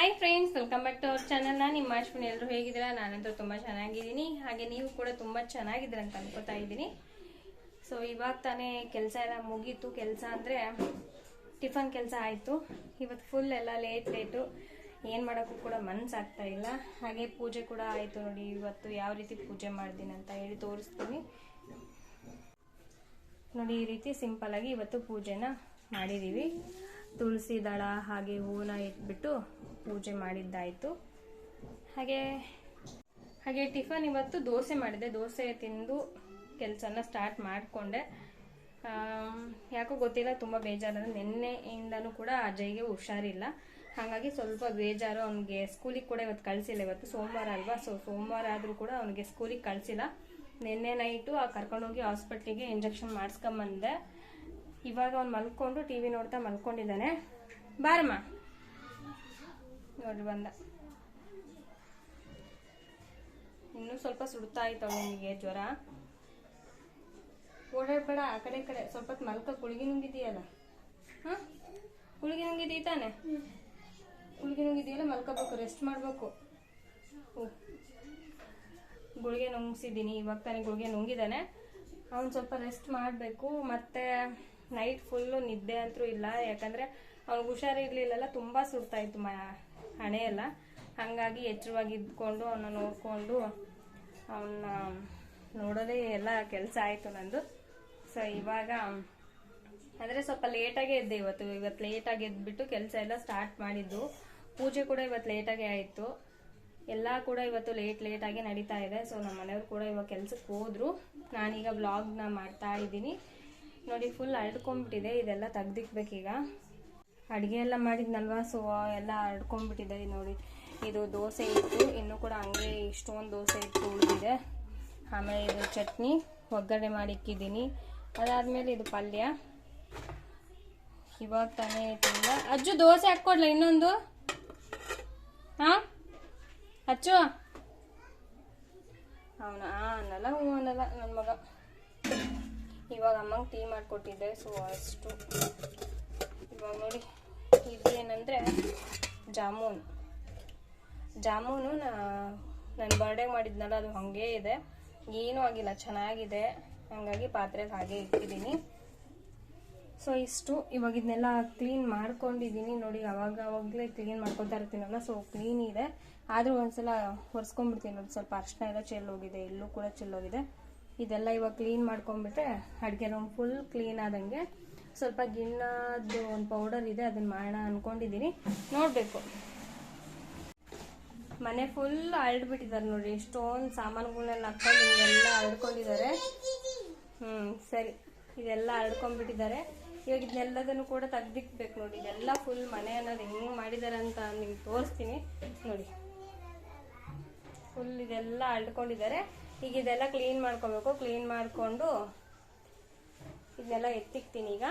Hi friends welcome back to our channel ನಾನು ನಿಮ್ಮ ಅಶ್ವಿನಿ. ಎಲ್ಲರೂ ಹೇಗಿದ್ದೀರಾ? ನಾನಂತೂ ತುಂಬ ಚೆನ್ನಾಗಿದ್ದೀನಿ. ಹಾಗೆ ನೀವು ಕೂಡ ತುಂಬ ಚೆನ್ನಾಗಿದ್ದೀರ ಅಂತ ಅನ್ಕೋತಾ ಇದ್ದೀನಿ. ಸೊ ಇವಾಗ ತಾನೇ ಕೆಲಸ ಎಲ್ಲ ಮುಗೀತು. ಕೆಲಸ ಅಂದರೆ ಟಿಫನ್ ಕೆಲಸ ಆಯಿತು. ಇವತ್ತು ಫುಲ್ ಎಲ್ಲ ಲೇಟ್ ಲೇಟು ಏನು ಮಾಡೋಕ್ಕೂ ಕೂಡ ಮನಸ್ಸಾಗ್ತಾ ಇಲ್ಲ. ಹಾಗೆ ಪೂಜೆ ಕೂಡ ಆಯಿತು ನೋಡಿ. ಇವತ್ತು ಯಾವ ರೀತಿ ಪೂಜೆ ಮಾಡ್ತೀನಿ ಅಂತ ಹೇಳಿ ತೋರಿಸ್ತೀನಿ. ನೋಡಿ, ಈ ರೀತಿ ಸಿಂಪಲ್ ಆಗಿ ಇವತ್ತು ಪೂಜೆನ ಮಾಡಿದೀವಿ. ತುಳಸಿ ದಳ ಹಾಗೆ ಹೂವನ್ನ ಇಟ್ಬಿಟ್ಟು ಪೂಜೆ ಮಾಡಿದ್ದಾಯಿತು. ಹಾಗೆ ಹಾಗೆ ಟಿಫನ್ ಇವತ್ತು ದೋಸೆ ಮಾಡಿದೆ. ದೋಸೆ ತಿಂದು ಕೆಲಸನ ಸ್ಟಾರ್ಟ್ ಮಾಡಿಕೊಂಡೆ. ಯಾಕೋ ಗೊತ್ತಿಲ್ಲ, ತುಂಬ ಬೇಜಾರು ನಿನ್ನೆಯಿಂದನೂ ಕೂಡ ಅಜಯ್ಗೆ ಹುಷಾರಿಲ್ಲ. ಹಾಗಾಗಿ ಸ್ವಲ್ಪ ಬೇಜಾರು ಅವನಿಗೆ ಸ್ಕೂಲಿಗೆ ಕೂಡ ಇವತ್ತು ಕಳಿಸಿಲ್ಲ. ಇವತ್ತು ಸೋಮವಾರ ಅಲ್ವಾ? ಸೊ ಸೋಮವಾರ ಆದರೂ ಕೂಡ ಅವನಿಗೆ ಸ್ಕೂಲಿಗೆ ಕಳಿಸಿಲ್ಲ. ನಿನ್ನೆ ನೈಟು ಆ ಕರ್ಕೊಂಡೋಗಿ ಹಾಸ್ಪಿಟ್ಲಿಗೆ ಇಂಜೆಕ್ಷನ್ ಮಾಡಿಸ್ಕೊಂಬಂದೆ. ಇವಾಗ ಅವ್ನು ಮಲ್ಕೊಂಡು ಟಿ ವಿ ನೋಡ್ತಾ ಮಲ್ಕೊಂಡಿದ್ದಾನೆ. ಬಾರಮ್ಮ. ನೋಡ್ರಿ ಬಂದ. ಇನ್ನೂ ಸ್ವಲ್ಪ ಸುಡ್ತಾ ಇತ್ತು ಅವನಿಗೆ ಜ್ವರ. ಓಡಾಡ್ಬೇಡ, ಆ ಕಡೆ ಕಡೆ. ಸ್ವಲ್ಪ ಮಲ್ಕ ಕುಳಿಗೆ ನುಂಗಿದೀಯಲ್ಲ. ಹಾಂ? ಕುಳಿಗೆ ನುಂಗಿದೀ ತಾನೆ? ಕುಳಿಗೆ ನುಂಗಿದೆಯಲ್ಲ, ಮಲ್ಕೋಬೇಕು ರೆಸ್ಟ್ ಮಾಡಬೇಕು. ಗುಳಿಗೆ ನುಂಗಿಸಿದ್ದೀನಿ, ಇವಾಗ ತಾನೆ ಗುಳಿಗೆ ನುಂಗಿದ್ದಾನೆ ಅವ್ನು ಸ್ವಲ್ಪ ರೆಸ್ಟ್ ಮಾಡಬೇಕು, ಮತ್ತು ನೈಟ್ ಫುಲ್ಲು ನಿದ್ದೆ ಅಂತೂ ಇಲ್ಲ. ಯಾಕಂದರೆ ಅವ್ನಿಗೆ ಹುಷಾರಿರ್ಲಿಲ್ಲಲ್ಲ ತುಂಬ ಸುಡ್ತಾ ಇತ್ತು ಮ, ಹಣೆ ಎಲ್ಲ. ಹಾಗಾಗಿ ಎಚ್ಚರವಾಗಿ ಇದ್ಕೊಂಡು ಅವನ್ನ ನೋಡಿಕೊಂಡು ಅವನ್ನ ನೋಡೋದೇ ಎಲ್ಲ ಕೆಲಸ ಆಯಿತು ನಂದು. ಸೊ ಇವಾಗ ಅಂದರೆ ಸ್ವಲ್ಪ ಲೇಟಾಗೇ ಇದ್ದೆ ಇವತ್ತು. ಇವತ್ತು ಲೇಟಾಗಿ ಎದ್ಬಿಟ್ಟು ಕೆಲಸ ಎಲ್ಲ ಸ್ಟಾರ್ಟ್ ಮಾಡಿದ್ದು. ಪೂಜೆ ಕೂಡ ಇವತ್ತು ಲೇಟಾಗೆ ಆಯಿತು. ಎಲ್ಲ ಕೂಡ ಇವತ್ತು ಲೇಟ್ ಲೇಟಾಗಿ ನಡೀತಾ ಇದೆ. ಸೊ ನಮ್ಮ ಮನೆಯವರು ಕೂಡ ಇವಾಗ ಕೆಲಸಕ್ಕೆ ಹೋದರು. ನಾನೀಗ ವ್ಲಾಗ್ನ ಮಾಡ್ತಾ ಇದ್ದೀನಿ. ನೋಡಿ ಫುಲ್ ಅಳ್ಕೊಂಡ್ಬಿಟ್ಟಿದೆ ಇದೆಲ್ಲ ತೆಗ್ದಿಕ್ಬೇಕೀಗ. ಅಡುಗೆ ಎಲ್ಲ ಮಾಡಿದ್ನಲ್ವಾ? ಸೊ ಎಲ್ಲ ಹರಡ್ಕೊಂಡ್ಬಿಟ್ಟಿದೆ ನೋಡಿ. ಇದು ದೋಸೆ ಇತ್ತು. ಇನ್ನೂ ಕೂಡ ಹಂಗೆ ಇಷ್ಟೊಂದು ದೋಸೆ ಇತ್ತು ಉಳಿದಿದೆ. ಆಮೇಲೆ ಇದು ಚಟ್ನಿ. ಒಗ್ಗರಣೆ ಮಾಡಿಕ್ಕಿದ್ದೀನಿ. ಅದಾದಮೇಲೆ ಇದು ಪಲ್ಯ. ಇವಾಗ ತಾನೇ ತಿಂದ. ಅಜ್ಜು, ದೋಸೆ ಹಾಕ್ಕೊಡ್ಲ ಇನ್ನೊಂದು? ಹಾಂ? ಅಚ್ಚು? ಅವನ? ಅನ್ನಲ್ಲ ಹ್ಞೂ ಅನ್ನಲ್ಲ ನನ್ನ ಮಗ. ಇವಾಗ ಅಮ್ಮಂಗೆ ಟೀ ಮಾಡಿಕೊಟ್ಟಿದ್ದೆ ಸೊ ಅಷ್ಟು. ಇವಾಗ ನೋಡಿ ಇದೇನಂದರೆ ಜಾಮೂನ್. ಜಾಮೂನು ನನ್ನ ಬರ್ಡೇಗೆ ಮಾಡಿದ್ನಲ್ಲ, ಅದು ಹಾಗೇ ಇದೆ. ಏನೂ ಆಗಿಲ್ಲ, ಚೆನ್ನಾಗಿದೆ. ಹಾಗಾಗಿ ಪಾತ್ರೆಗೆ ಹಾಗೆ ಇಟ್ಟಿದ್ದೀನಿ. ಸೊ ಇಷ್ಟು. ಇವಾಗ ಇದನ್ನೆಲ್ಲ ಕ್ಲೀನ್ ಮಾಡ್ಕೊಂಡಿದ್ದೀನಿ. ನೋಡಿ, ಅವಾಗ ಅವಾಗಲೇ ಕ್ಲೀನ್ ಮಾಡ್ಕೊತಾ ಇರ್ತೀನಲ್ಲ ಸೊ ಕ್ಲೀನ್ ಇದೆ. ಆದರೂ ಒಂದ್ಸಲ ಒರೆಸ್ಕೊಂಡ್ಬಿಡ್ತೀನಿ. ನೋಡಿ ಸ್ವಲ್ಪ ಅರ್ಶಿನ ಎಲ್ಲ ಚೆಲ್ಲೋಗಿದೆ. ಎಲ್ಲೂ ಕೂಡ ಚೆಲ್ಲೋಗಿದೆ. ಇದೆಲ್ಲ ಇವಾಗ ಕ್ಲೀನ್ ಮಾಡ್ಕೊಂಡ್ಬಿಟ್ರೆ ಅಡುಗೆ ರೂಮ್ ಫುಲ್ ಕ್ಲೀನ್ ಆದಂಗೆ ಸ್ವಲ್ಪ ಗಿಣ್ಣದ್ದು ಒಂದು ಪೌಡರ್ ಇದೆ ಅದನ್ನ ಮಾಡೋಣ ಅಂದ್ಕೊಂಡಿದ್ದೀನಿ ನೋಡಬೇಕು. ಮನೆ ಫುಲ್ ಅರಡ್ಬಿಟ್ಟಿದ್ದಾರೆ ನೋಡಿ, ಎಷ್ಟೊಂದು ಸಾಮಾನುಗಳನ್ನೆಲ್ಲ ಹಾಕೊಂಡು ಇವೆಲ್ಲ ಹರಡ್ಕೊಂಡಿದ್ದಾರೆ ಹ್ಞೂ ಸರಿ. ಇದೆಲ್ಲ ಹರಡ್ಕೊಂಡ್ಬಿಟ್ಟಿದ್ದಾರೆ ಇವಾಗ ಇದನ್ನೆಲ್ಲದನ್ನು ಕೂಡ ತೆಗ್ದಿಕ್ಬೇಕು ನೋಡಿ. ಇದೆಲ್ಲ ಫುಲ್ ಮನೆ ಅನ್ನೋದು ಹೆಂಗೆ ಮಾಡಿದ್ದಾರೆ ಅಂತ ನಿಮ್ಗೆ ತೋರಿಸ್ತೀನಿ. ನೋಡಿ. ಫುಲ್ ಇದೆಲ್ಲ ಅಳ್ಕೊಂಡಿದ್ದಾರೆ ಈಗ ಇದೆಲ್ಲ ಕ್ಲೀನ್ ಮಾಡ್ಕೊಬೇಕು. ಕ್ಲೀನ್ ಮಾಡಿಕೊಂಡು ಇದನ್ನೆಲ್ಲ ಎತ್ತಿಕ್ತೀನಿ ಈಗ.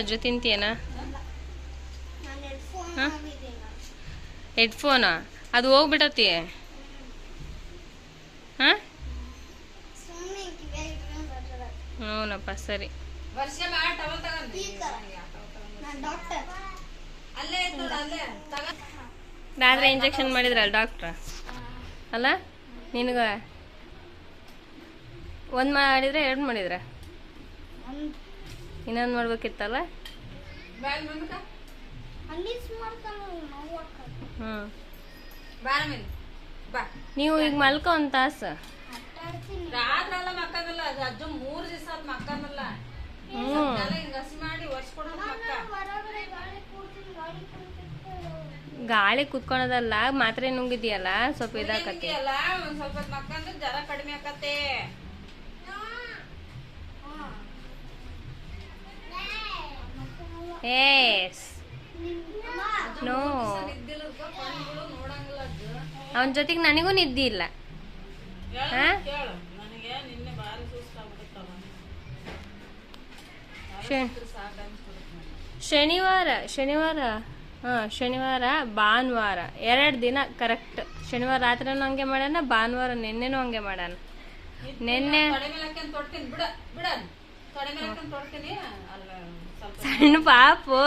ಅಜ್ಜು ತಿಂತೀಯನ? ಹಾಂ? ಹೆಡ್ಫೋನಾ ಅದು ಹೋಗ್ಬಿಟ್ಟತಿ ಹಾಂ? ಹ್ಞೂನಪ್ಪ ಸರಿ. ರಾತ್ರಿ ಇಂಜೆಕ್ಷನ್ ಮಾಡಿದ್ರಲ್ಲ ಡಾಕ್ಟ್ರ ಅಲ್ಲ ನಿನಗ ಒಂದು ಮಾಡಿದ್ರೆ ಎರಡು ಮಾಡಿದ್ರ? ಇನ್ನೊಂದು ಮಾಡ್ಬೇಕಿತ್ತಲ್ಲ? ಹ್ಞೂ ನೀವು ಈಗ ಮಲ್ಕೊ ಒಂದ್ ತಾಸು ಮಕ್ಕನಲ್ಲ ಅಜ್ಜ ಮೂರ್ ದಿವಸ ಆತ್ ಮಕ್ಕನಲ್ಲ ಹ್ಞೂ ಹಿಂಗ ಹಸಿ ಮಾಡಿ ಒರ್ಸ್ಕೊಡೋದ್ ಮಕ್ಕ. ಗಾಳಿ ಕುತ್ಕೊಳದಲ್ಲ ಮಾತ್ರೆ ನುಂಗಿದ್ಯಲ್ಲ ಸ್ವಲ್ಪ ಇದಾಕತ್ತೆ. ಸ್ವಲ್ಪ ಕಡಿಮೆ ಆಕತ್ತೆ. ಏಸ್ ನೋ ಅವನ ಜೊತೆಗೆ ನನಗೂ ನಿದ್ದಿ ಇಲ್ಲ. ಶನಿವಾರ ಶನಿವಾರ ಹಾಂ ಶನಿವಾರ ಭಾನುವಾರ. ಎರಡು ದಿನ ಕರೆಕ್ಟ್ ಶನಿವಾರ ರಾತ್ರಿನೂ ಹಂಗೆ ಮಾಡೋಣ ಭಾನುವಾರ ನಿನ್ನೆನೂ ಹಂಗೆ ಮಾಡೋಣ. ನಿನ್ನೆ ಸಣ್ಣ ಪಾಪು?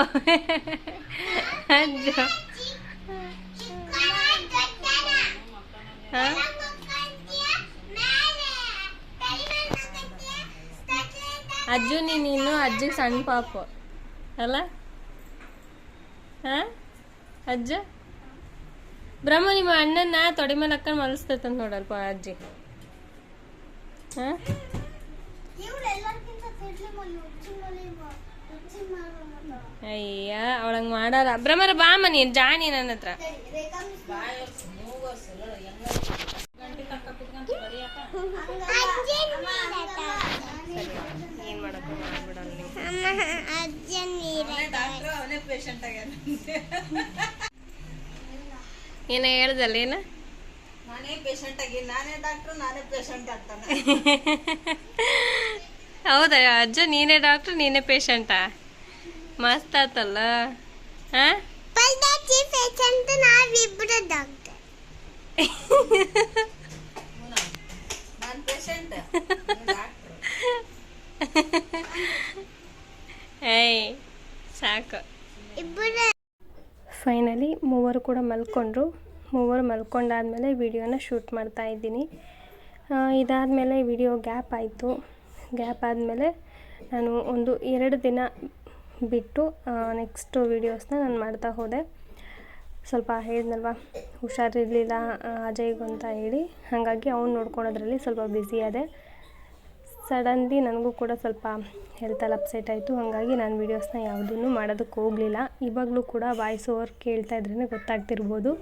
ಅಜ್ಜು. ನೀನು ಅಜ್ಜಿ ಸಣ್ಣ ಪಾಪು. ಅಲ್ಲ? ಹಾ? ಅಜ್ಜ? ಬ್ರಹ್ಮ, ನಿಮ್ಮ ಅಣ್ಣನ ತೊಡೆ ಮೇಲೆ ಹಾಕೊಂಡು ಮಲಸ್ತೈತಂತ ನೋಡಲ್ಪ ಅಜ್ಜಿ. ಹಾ? ಅಯ್ಯ, ಅವಳಂಗ್ ಮಾಡಾರ. ಬ್ರಹ್ಮರ ಬಾಮ ನೀನ್ ಜಾಣಿ ನನ್ನ ಹತ್ರ. ಏನ ಹೇಳ್ದಲ್ಲ, ಏನ? ನಾನೇ ಪೇಷಂಟ್ ಆಗಿ ನಾನೇ ಡಾಕ್ಟ್ರು ನಾನೇ ಪೇಷಂಟ್ ಆಗ್ತಾನೆ ಹೌದಾ, ಅಜ್ಜ ನೀನೇ ಡಾಕ್ಟರ್ ನೀನೇ ಪೇಷಂಟಾ ಮಸ್ತ್ ಆತಲ್ಲ ಸಾಕು. ಫೈನಲಿ ಮೂವರು ಕೂಡ ಮಲ್ಕೊಂಡ್ರು. ಮೂವರು ಮಲ್ಕೊಂಡಾದ್ಮೇಲೆ ವಿಡಿಯೋನ ಶೂಟ್ ಮಾಡ್ತಾ ಇದ್ದೀನಿ. ಇದಾದಮೇಲೆ ವಿಡಿಯೋ ಗ್ಯಾಪ್ ಆಯಿತು. ಗ್ಯಾಪ್ ಆದಮೇಲೆ ನಾನು ಒಂದು ಎರಡು ದಿನ ಬಿಟ್ಟು ನೆಕ್ಸ್ಟು ವೀಡಿಯೋಸ್ನ ನಾನು ಮಾಡ್ತಾ ಹೋದೆ. ಸ್ವಲ್ಪ ಹೇಳಿದ್ನಲ್ವ, ಹುಷಾರಿರಲಿಲ್ಲ ಅಜಯ್ಗೂ ಅಂತ ಹೇಳಿ. ಹಾಗಾಗಿ ಅವ್ನು ನೋಡ್ಕೊಳೋದ್ರಲ್ಲಿ ಸ್ವಲ್ಪ ಬ್ಯುಸಿ ಆದೆ. ಸಡನ್ಲಿ ನನಗೂ ಕೂಡ ಸ್ವಲ್ಪ ಹೆಲ್ತಲ್ಲಿ ಅಪ್ಸೆಟ್ ಆಯಿತು. ಹಾಗಾಗಿ ನಾನು ವೀಡಿಯೋಸ್ನ ಯಾವುದನ್ನು ಮಾಡೋದಕ್ಕೆ ಹೋಗಲಿಲ್ಲ. ಇವಾಗಲೂ ಕೂಡ ವಾಯ್ಸ್ ಓವರ್ ಕೇಳ್ತಾ ಇದ್ರೇ ಗೊತ್ತಾಗ್ತಿರ್ಬೋದು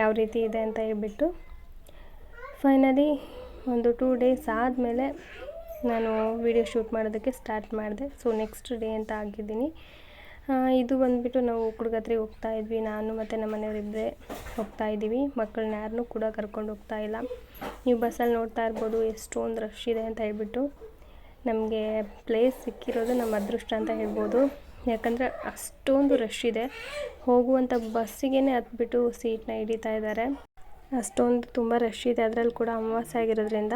ಯಾವ ರೀತಿ ಇದೆ ಅಂತ ಹೇಳ್ಬಿಟ್ಟು. ಫೈನಲಿ ಒಂದು ಟೂ ಡೇಸ್ ಆದಮೇಲೆ ನಾನು ವೀಡಿಯೋ ಶೂಟ್ ಮಾಡೋದಕ್ಕೆ ಸ್ಟಾರ್ಟ್ ಮಾಡಿದೆ. ಸೊ ನೆಕ್ಸ್ಟ್ ಡೇ ಅಂತ ಆಗಿದ್ದೀನಿ. ಇದು ಬಂದುಬಿಟ್ಟು ನಾವು ಉಕ್ಕುಡ್ಗತ್ರಿಗೆ ಹೋಗ್ತಾ ಇದ್ವಿ. ನಾನು ಮತ್ತು ನಮ್ಮ ಮನೆಯವರಿಬ್ಬರೇ ಹೋಗ್ತಾ ಇದ್ದೀವಿ. ಮಕ್ಕಳನ್ನ ಯಾರನ್ನೂ ಕೂಡ ಕರ್ಕೊಂಡು ಹೋಗ್ತಾ ಇಲ್ಲ. ನೀವು ಬಸ್ಸಲ್ಲಿ ನೋಡ್ತಾ ಇರ್ಬೋದು, ಎಷ್ಟೊಂದು ರಶ್ ಇದೆ ಅಂತ ಹೇಳ್ಬಿಟ್ಟು ನಮಗೆ ಪ್ಲೇಸ್ ಸಿಕ್ಕಿರೋದು ನಮ್ಮ ಅದೃಷ್ಟ ಅಂತ ಹೇಳ್ಬೋದು. ಯಾಕಂದರೆ ಅಷ್ಟೊಂದು ರಶ್ ಇದೆ. ಹೋಗುವಂಥ ಬಸ್ಸಿಗೆ ಹತ್ಬಿಟ್ಟು ಸೀಟ್ನ ಹಿಡಿತಾ ಇದ್ದಾರೆ. ಅಷ್ಟೊಂದು ತುಂಬ ರಶ್ ಇದೆ. ಅದರಲ್ಲಿ ಕೂಡ ಅಮಾವಾಸ್ಯೆ ಆಗಿರೋದ್ರಿಂದ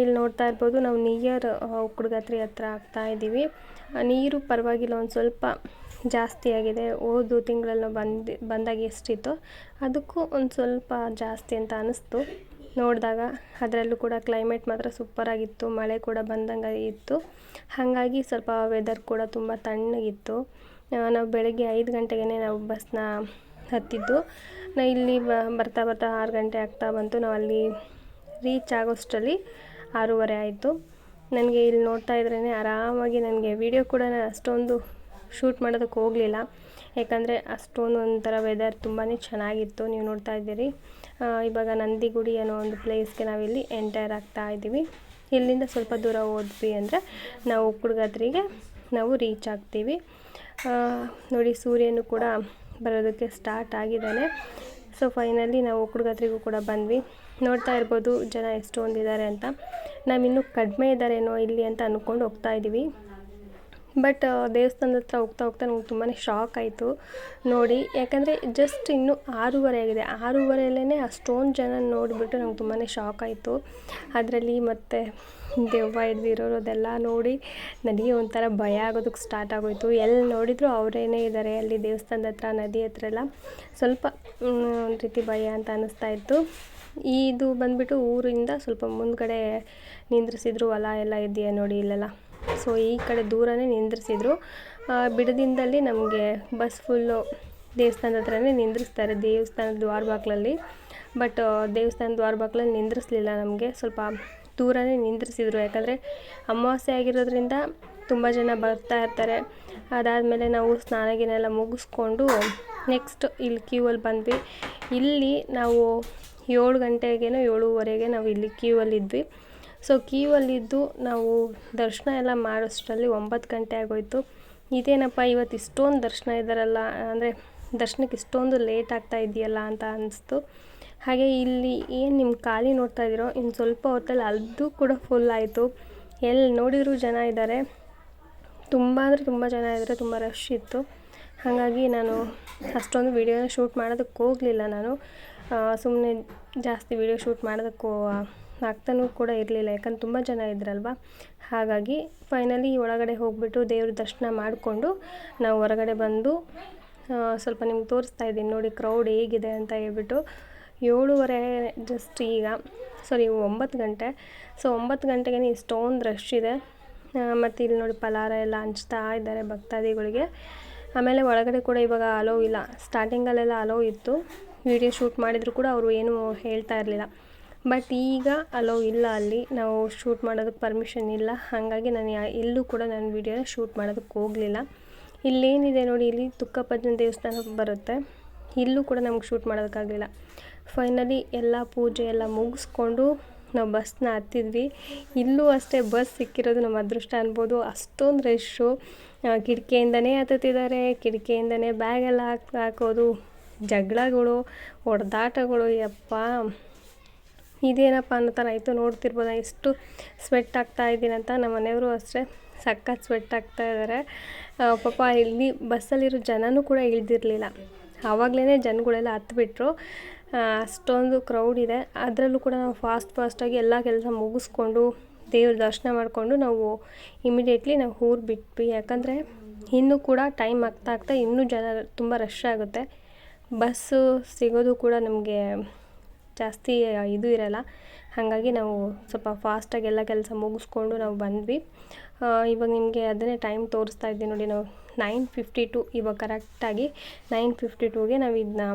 ಇಲ್ಲಿ ನೋಡ್ತಾ ಇರ್ಬೋದು, ನಾವು ನಿಯರ್ ಉಕ್ಕಡಗಾತ್ರಿ ಹತ್ರ ಆಗ್ತಾ ಇದ್ದೀವಿ. ನೀರು ಪರವಾಗಿಲ್ಲ, ಒಂದು ಸ್ವಲ್ಪ ಜಾಸ್ತಿ ಆಗಿದೆ. ಹೋದ ತಿಂಗಳಲ್ಲಿ ನಾವು ಬಂದು, ಬಂದಾಗ ಎಷ್ಟಿತ್ತು? ಅದಕ್ಕೂ ಒಂದು ಸ್ವಲ್ಪ ಜಾಸ್ತಿ ಅಂತ ಅನ್ನಿಸ್ತು ನೋಡಿದಾಗ ಅದರಲ್ಲೂ ಕೂಡ ಕ್ಲೈಮೇಟ್ ಮಾತ್ರ ಸೂಪರಾಗಿತ್ತು ಮಳೆ ಕೂಡ ಬಂದಂಗೆ ಇತ್ತು. ಹಾಗಾಗಿ ಸ್ವಲ್ಪ ವೆದರ್ ಕೂಡ ತುಂಬ ತಣ್ಣಗಿತ್ತು. ನಾವು ಬೆಳಗ್ಗೆ ಐದು ಗಂಟೆಗೆ ನಾವು ಬಸ್ನ ಹತ್ತಿದ್ದು. ನಾ ಇಲ್ಲಿ ಬರ್ತಾ ಬರ್ತಾ ಆರು ಗಂಟೆ ಆಗ್ತಾ ಬಂತು. ನಾವು ಅಲ್ಲಿ ರೀಚ್ ಆಗೋಷ್ಟರಲ್ಲಿ ಆರೂವರೆ ಆಯಿತು. ನನಗೆ ಇಲ್ಲಿ ನೋಡ್ತಾ ಇದ್ರೇ ಆರಾಮಾಗಿ ನನಗೆ ವಿಡಿಯೋ ಕೂಡ ನಾನು ಅಷ್ಟೊಂದು ಶೂಟ್ ಮಾಡೋದಕ್ಕೆ ಹೋಗಲಿಲ್ಲ. ಯಾಕಂದರೆ ಅಷ್ಟೊಂದು ಒಂಥರ ವೆದರ್ ತುಂಬಾ ಚೆನ್ನಾಗಿತ್ತು. ನೀವು ನೋಡ್ತಾ ಇದ್ದೀರಿ. ಇವಾಗ ನಂದಿಗುಡಿ ಅನ್ನೋ ಒಂದು ಪ್ಲೇಸ್ಗೆ ನಾವಿಲ್ಲಿ ಎಂಟರ್ ಆಗ್ತಾ ಇದ್ದೀವಿ. ಇಲ್ಲಿಂದ ಸ್ವಲ್ಪ ದೂರ ಹೋದ್ವಿ ಅಂದರೆ ನಾವು ಉಕ್ಕುಡ್ಗದ್ರಿಗೆ ನಾವು ರೀಚ್ ಆಗ್ತೀವಿ. ನೋಡಿ ಸೂರ್ಯನು ಕೂಡ ಬರೋದಕ್ಕೆ ಸ್ಟಾರ್ಟ್ ಆಗಿದ್ದಾನೆ. ಸೊ ಫೈನಲಿ ನಾವು ಹುಡುಗತ್ರಿಗೂ ಕೂಡ ಬಂದ್ವಿ. ನೋಡ್ತಾ ಇರ್ಬೋದು ಜನ ಎಷ್ಟೊಂದಿದ್ದಾರೆ ಅಂತ. ನಾವಿನ್ನೂ ಕಡಿಮೆ ಇದ್ದಾರೇನೋ ಇಲ್ಲಿ ಅಂತ ಅಂದ್ಕೊಂಡು ಹೋಗ್ತಾ ಇದ್ದೀವಿ ಬಟ್ ದೇವಸ್ಥಾನದ ಹತ್ರ ಹೋಗ್ತಾ ಹೋಗ್ತಾ ನಂಗೆ ತುಂಬಾ ಶಾಕ್ ಆಯಿತು. ನೋಡಿ, ಯಾಕಂದರೆ ಜಸ್ಟ್ ಇನ್ನೂ ಆರೂವರೆ ಆಗಿದೆ. ಆರೂವರೆಯಲ್ಲೇ ಅಷ್ಟೊಂದು ಜನ ನೋಡಿಬಿಟ್ಟು ನಂಗೆ ತುಂಬಾ ಶಾಕ್ ಆಯಿತು. ಅದರಲ್ಲಿ ಮತ್ತು ದೆವ್ವ ಹಿಡ್ದಿರೋರು ಅದೆಲ್ಲ ನೋಡಿ ನನಗೆ ಒಂಥರ ಭಯ ಆಗೋದಕ್ಕೆ ಸ್ಟಾರ್ಟ್ ಆಗೋಯಿತು. ಎಲ್ಲಿ ನೋಡಿದರೂ ಅವರೇನೇ ಇದ್ದಾರೆ ಅಲ್ಲಿ ದೇವಸ್ಥಾನದ ಹತ್ರ, ನದಿ ಹತ್ರ ಎಲ್ಲ. ಸ್ವಲ್ಪ ಒಂದು ರೀತಿ ಭಯ ಅಂತ ಅನ್ನಿಸ್ತಾ ಇತ್ತು. ಇದು ಬಂದುಬಿಟ್ಟು ಊರಿಂದ ಸ್ವಲ್ಪ ಮುಂದ್ಗಡೆ ನಿಂದ್ರಿಸಿದ್ರು ಹೊಲ ಎಲ್ಲ ಇದೆಯಾ ನೋಡಿ ಇಲ್ಲೆಲ್ಲ. ಸೊ ಈ ಕಡೆ ದೂರನೇ ನಿಂದ್ರಿಸಿದ್ರು. ಬಿಡದಿಂದಲ್ಲಿ ನಮಗೆ ಬಸ್ ಫುಲ್ಲು ದೇವಸ್ಥಾನದ ಹತ್ರನೇ ನಿಂದ್ರಿಸ್ತಾರೆ, ದೇವಸ್ಥಾನದ ದ್ವಾರ ಬಾಗಿಲಲ್ಲಿ. ಬಟ್ ದೇವಸ್ಥಾನದ ದ್ವಾರ ನಿಂದ್ರಿಸ್ಲಿಲ್ಲ ನಮಗೆ. ಸ್ವಲ್ಪ ದೂರನೇ ನಿಂದ್ರಿಸಿದ್ರು. ಯಾಕಂದರೆ ಅಮಾವಾಸ್ಯೆ ಆಗಿರೋದ್ರಿಂದ ತುಂಬ ಜನ ಬರ್ತಾ ಇರ್ತಾರೆ. ಅದಾದಮೇಲೆ ನಾವು ಸ್ನಾನ ಗಿನ ಮುಗಿಸ್ಕೊಂಡು ನೆಕ್ಸ್ಟ್ ಇಲ್ಲಿ ಕ್ಯೂ ಅಲ್ಲಿ ಬಂದ್ವಿ. ಇಲ್ಲಿ ನಾವು ಏಳು ಗಂಟೆಗೇನೋ ಏಳುವರೆಗೆ ನಾವು ಇಲ್ಲಿ ಕ್ಯೂ ಅಲ್ಲಿ ಇದ್ವಿ. ಸೊ ಕ್ಯೂವಲ್ಲಿದ್ದು ನಾವು ದರ್ಶನ ಎಲ್ಲ ಮಾಡೋಷ್ಟರಲ್ಲಿ ಒಂಬತ್ತು ಗಂಟೆ ಆಗೋಯ್ತು. ಇದೇನಪ್ಪ, ಇವತ್ತು ಇಷ್ಟೊಂದು ದರ್ಶನ ಇದ್ದಾರಲ್ಲ ಅಂದರೆ ದರ್ಶನಕ್ಕೆ ಇಷ್ಟೊಂದು ಲೇಟ್ ಆಗ್ತಾ ಇದೆಯಲ್ಲ ಅಂತ ಅನಿಸ್ತು. ಹಾಗೆ ಇಲ್ಲಿ ಏನು ನಿಮ್ಮ ಖಾಲಿ ನೋಡ್ತಾ ಇದ್ದೀರೋ ಇನ್ನು ಸ್ವಲ್ಪ ಹೊತ್ತಲ್ಲಿ ಅದು ಕೂಡ ಫುಲ್ ಆಯಿತು. ಎಲ್ಲಿ ನೋಡಿದರೂ ಜನ ಇದ್ದಾರೆ ತುಂಬ ಅಂದರೆ ತುಂಬ ಜನ ಇದ್ದಾರೆ ತುಂಬ ರಶ್ ಇತ್ತು. ಹಾಗಾಗಿ ನಾನು ಅಷ್ಟೊಂದು ವೀಡಿಯೋನ ಶೂಟ್ ಮಾಡೋದಕ್ಕೆ ಹೋಗಲಿಲ್ಲ ನಾನು. ಸುಮ್ಮನೆ ಜಾಸ್ತಿ ವೀಡಿಯೋ ಶೂಟ್ ಮಾಡೋದಕ್ಕೂ ಆಗ್ತಾನೂ ಕೂಡ ಇರಲಿಲ್ಲ, ಯಾಕಂದ್ರೆ ತುಂಬ ಜನ ಇದ್ರಲ್ವ? ಹಾಗಾಗಿ ಫೈನಲಿ ಒಳಗಡೆ ಹೋಗಿಬಿಟ್ಟು ದೇವ್ರ ದರ್ಶನ ಮಾಡಿಕೊಂಡು ನಾವು ಹೊರಗಡೆ ಬಂದು ಸ್ವಲ್ಪ ನಿಮ್ಗೆ ತೋರಿಸ್ತಾ ಇದ್ದೀನಿ ನೋಡಿ ಕ್ರೌಡ್ ಹೇಗಿದೆ ಅಂತ ಹೇಳ್ಬಿಟ್ಟು ಏಳುವರೆ ಜಸ್ಟ್ ಈಗ ಸಾರಿ ಒಂಬತ್ತು ಗಂಟೆ. ಸೊ ಒಂಬತ್ತು ಗಂಟೆಗೆ ಇಷ್ಟೊಂದು ರಶ್ ಇದೆ. ಮತ್ತು ಇಲ್ಲಿ ನೋಡಿ ಫಲಾರ ಎಲ್ಲ ಹಂಚ್ತಾ ಇದ್ದಾರೆ ಭಕ್ತಾದಿಗಳಿಗೆ. ಆಮೇಲೆ ಒಳಗಡೆ ಕೂಡ ಇವಾಗ ಅಲೋ ಇಲ್ಲ. ಸ್ಟಾರ್ಟಿಂಗಲ್ಲೆಲ್ಲ ಅಲೋ ಇತ್ತು. ವಿಡಿಯೋ ಶೂಟ್ ಮಾಡಿದರೂ ಕೂಡ ಅವರು ಏನೂ ಹೇಳ್ತಾ ಇರಲಿಲ್ಲ. ಬಟ್ ಈಗ ಅಲೋ ಇಲ್ಲ ಅಲ್ಲಿ. ನಾವು ಶೂಟ್ ಮಾಡೋದಕ್ಕೆ ಪರ್ಮಿಷನ್ ಇಲ್ಲ. ಹಾಗಾಗಿ ನಾನು ಯಾ ಎಲ್ಲೂ ಕೂಡ ನಾನು ವಿಡಿಯೋನ ಶೂಟ್ ಮಾಡೋದಕ್ಕೆ ಹೋಗಲಿಲ್ಲ. ಇಲ್ಲೇನಿದೆ ನೋಡಿ, ಇಲ್ಲಿ ತುಕ್ಕಪ್ಪಜ್ಜನ ದೇವಸ್ಥಾನ ಬರುತ್ತೆ. ಇಲ್ಲೂ ಕೂಡ ನಮ್ಗೆ ಶೂಟ್ ಮಾಡೋದಕ್ಕಾಗಲಿಲ್ಲ. ಫೈನಲಿ ಎಲ್ಲ ಪೂಜೆ ಎಲ್ಲ ಮುಗಿಸ್ಕೊಂಡು ನಾವು ಬಸ್ನ ಹತ್ತಿದ್ವಿ. ಇಲ್ಲೂ ಅಷ್ಟೇ ಬಸ್ ಸಿಕ್ಕಿರೋದು ನಮ್ಮ ಅದೃಷ್ಟ ಅನ್ಬೋದು. ಅಷ್ಟೊಂದು ರಶ್ಶು ಕಿಟಕಿಯಿಂದನೇ ಹತ್ತುತ್ತಿದ್ದಾರೆ. ಕಿಟಕಿಯಿಂದನೇ ಬ್ಯಾಗೆಲ್ಲ ಹಾಕಿ ಹಾಕೋದು. ಜಗಳಗಳು, ಹೊಡೆದಾಟಗಳು. ಯಪ್ಪ. ಇದೇನಪ್ಪ ಅನ್ನೋ ಥರ ಆಯಿತು. ನೋಡ್ತಿರ್ಬೋದು? ಎಷ್ಟು ಸ್ವೆಟ್ ಆಗ್ತಾ ಇದ್ದೀನಿ ಅಂತ ನಮ್ಮ ಮನೆಯವರು ಅಷ್ಟೇ ಸಖತ್ ಸ್ವೆಟ್ ಆಗ್ತಾ ಇದ್ದಾರೆ ಪಾಪ ಇಲ್ಲಿ ಬಸ್ಸಲ್ಲಿರೋ ಜನನೂ ಕೂಡ ಇಳಿದಿರಲಿಲ್ಲ. ಆವಾಗಲೇ ಜನಗಳೆಲ್ಲ ಹತ್ಬಿಟ್ರು. ಅಷ್ಟೊಂದು ಕ್ರೌಡ್ ಇದೆ. ಅದರಲ್ಲೂ ಕೂಡ ನಾವು ಫಾಸ್ಟ್ ಫಾಸ್ಟಾಗಿ ಎಲ್ಲ ಕೆಲಸ ಮುಗಿಸ್ಕೊಂಡು, ದೇವ್ರ ದರ್ಶನ ಮಾಡಿಕೊಂಡು ನಾವು ಇಮಿಡಿಯೇಟ್ಲಿ ನಾವು ಊರು ಬಿಟ್ವಿ. ಯಾಕಂದರೆ ಇನ್ನೂ ಕೂಡ ಟೈಮ್ ಆಗ್ತಾ ಆಗ್ತಾ ಇನ್ನೂ ಜನ ತುಂಬ ರಶ್ ಆಗುತ್ತೆ. ಬಸ್ಸು ಸಿಗೋದು ಕೂಡ ನಮಗೆ ಜಾಸ್ತಿ ಇದು ಇರಲ್ಲ. ಹಾಗಾಗಿ ನಾವು ಸ್ವಲ್ಪ ಫಾಸ್ಟಾಗಿ ಎಲ್ಲ ಕೆಲಸ ಮುಗಿಸ್ಕೊಂಡು ನಾವು ಬಂದ್ವಿ. ಇವಾಗ ನಿಮಗೆ ಅದನ್ನೇ ಟೈಮ್ ತೋರಿಸ್ತಾ ಇದ್ದೀನಿ ನೋಡಿ, ನಾವು ನೈನ್ ಫಿಫ್ಟಿ ಟು ಇವಾಗ ಕರೆಕ್ಟಾಗಿ ನೈನ್ ಫಿಫ್ಟಿ ಟೂಗೆ ನಾವು ಇದನ್ನ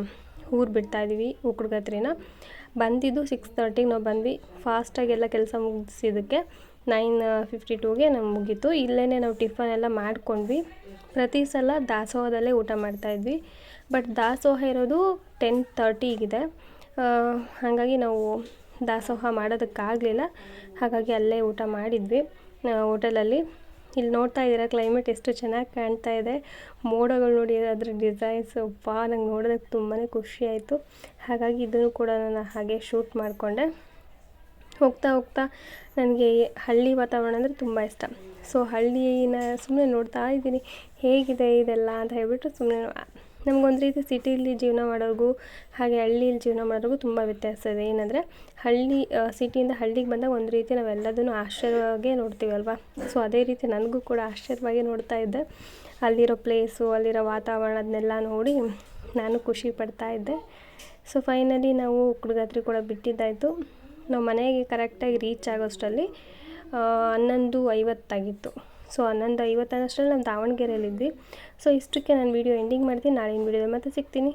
ಊರು ಬಿಡ್ತಾ ಇದ್ದೀವಿ ಉಕ್ಕಡ್ಗತ್ರಿನ ಬಂದಿದ್ದು ಸಿಕ್ಸ್ ತರ್ಟಿಗೆ ನಾವು ಬಂದ್ವಿ. ಫಾಸ್ಟಾಗಿ ಎಲ್ಲ ಕೆಲಸ ಮುಗಿಸಿದ್ದಕ್ಕೆ ನೈನ್ ಫಿಫ್ಟಿ ಟೂಗೆ ನಾವು ಮುಗೀತು. ಇಲ್ಲೇ ನಾವು ಟಿಫನ್ ಎಲ್ಲ ಮಾಡ್ಕೊಂಡ್ವಿ. ಪ್ರತಿ ಸಲ ದಾಸೋಹದಲ್ಲೇ ಊಟ ಮಾಡ್ತಾಯಿದ್ವಿ ಬಟ್ ದಾಸೋಹ ಇರೋದು ಟೆನ್ ತರ್ಟಿಗಿದೆ ಹಾಗಾಗಿ ನಾವು ದಾಸೋಹ ಮಾಡೋದಕ್ಕಾಗಲಿಲ್ಲ. ಹಾಗಾಗಿ ಅಲ್ಲೇ ಊಟ ಮಾಡಿದ್ವಿ. ಹೋಟೆಲಲ್ಲಿ. ಇಲ್ಲಿ ನೋಡ್ತಾ ಇದ್ದೀರಾ ಕ್ಲೈಮೇಟ್ ಎಷ್ಟು ಚೆನ್ನಾಗಿ ಕಾಣ್ತಾ ಇದೆ. ಮೋಡಗಳು ನೋಡಿ, ಅದ್ರ ಡಿಸೈನ್ಸ್ ಅಪ್ಪಾ ನಂಗೆ ನೋಡೋದಕ್ಕೆ ತುಂಬಾ ಖುಷಿ ಆಯಿತು. ಹಾಗಾಗಿ ಇದನ್ನು ಕೂಡ ನಾನು ಹಾಗೆ ಶೂಟ್ ಮಾಡಿಕೊಂಡೆ. ಹೋಗ್ತಾ ಹೋಗ್ತಾ ನನಗೆ ಹಳ್ಳಿ ವಾತಾವರಣ ಅಂದರೆ ತುಂಬ ಇಷ್ಟ. ಸೊ ಹಳ್ಳಿನ ಸುಮ್ಮನೆ ನೋಡ್ತಾ ಇದ್ದೀನಿ. ಹೇಗಿದೆ ಇದೆಲ್ಲ ಅಂತ ಹೇಳಿಬಿಟ್ಟು ಸುಮ್ಮನೆ ನಮಗೊಂದು ರೀತಿ ಸಿಟಿಯಲ್ಲಿ ಜೀವನ ಮಾಡೋರಿಗೂ ಹಾಗೆ ಹಳ್ಳಿಯಲ್ಲಿ ಜೀವನ ಮಾಡೋರಿಗೂ ತುಂಬ ವ್ಯತ್ಯಾಸ ಇದೆ. ಏನಂದರೆ ಹಳ್ಳಿ ಸಿಟಿಯಿಂದ ಹಳ್ಳಿಗೆ ಬಂದಾಗ ಒಂದು ರೀತಿ ನಾವೆಲ್ಲದನ್ನು ಆಶ್ಚರ್ಯವಾಗೇ ನೋಡ್ತೀವಿ ಅಲ್ವಾ? ಸೊ ಅದೇ ರೀತಿ ನನಗೂ ಕೂಡ ಆಶ್ಚರ್ಯವಾಗಿ ನೋಡ್ತಾ ಇದ್ದೆ. ಅಲ್ಲಿರೋ ಪ್ಲೇಸು ಅಲ್ಲಿರೋ ವಾತಾವರಣ ಅದನ್ನೆಲ್ಲ ನೋಡಿ ನಾನು ಖುಷಿ ಪಡ್ತಾ ಇದ್ದೆ. ಸೊ ಫೈನಲಿ ನಾವು ಕುಡ್ಗಾತ್ರಿ ಕೂಡ ಬಿಟ್ಟಿದ್ದಾಯಿತು. ನಾವು ಮನೆಗೆ ಕರೆಕ್ಟಾಗಿ ರೀಚ್ ಆಗೋಷ್ಟರಲ್ಲಿ ಹನ್ನೊಂದು ಐವತ್ತಾಗಿತ್ತು. ಸೊ ಹನ್ನೊಂದು ಐವತ್ತನ್ನಷ್ಟರಲ್ಲಿ ನಾವು ದಾವಣಗೆರೆಯಲ್ಲಿದ್ವಿ. ಸೊ ಇಷ್ಟಕ್ಕೆ ನಾನು ವೀಡಿಯೋ ಎಂಡಿಂಗ್ ಮಾಡ್ತೀನಿ. ನಾಳಿನ ವೀಡಿಯೋದಲ್ಲಿ ಮತ್ತೆ ಸಿಗ್ತೀನಿ.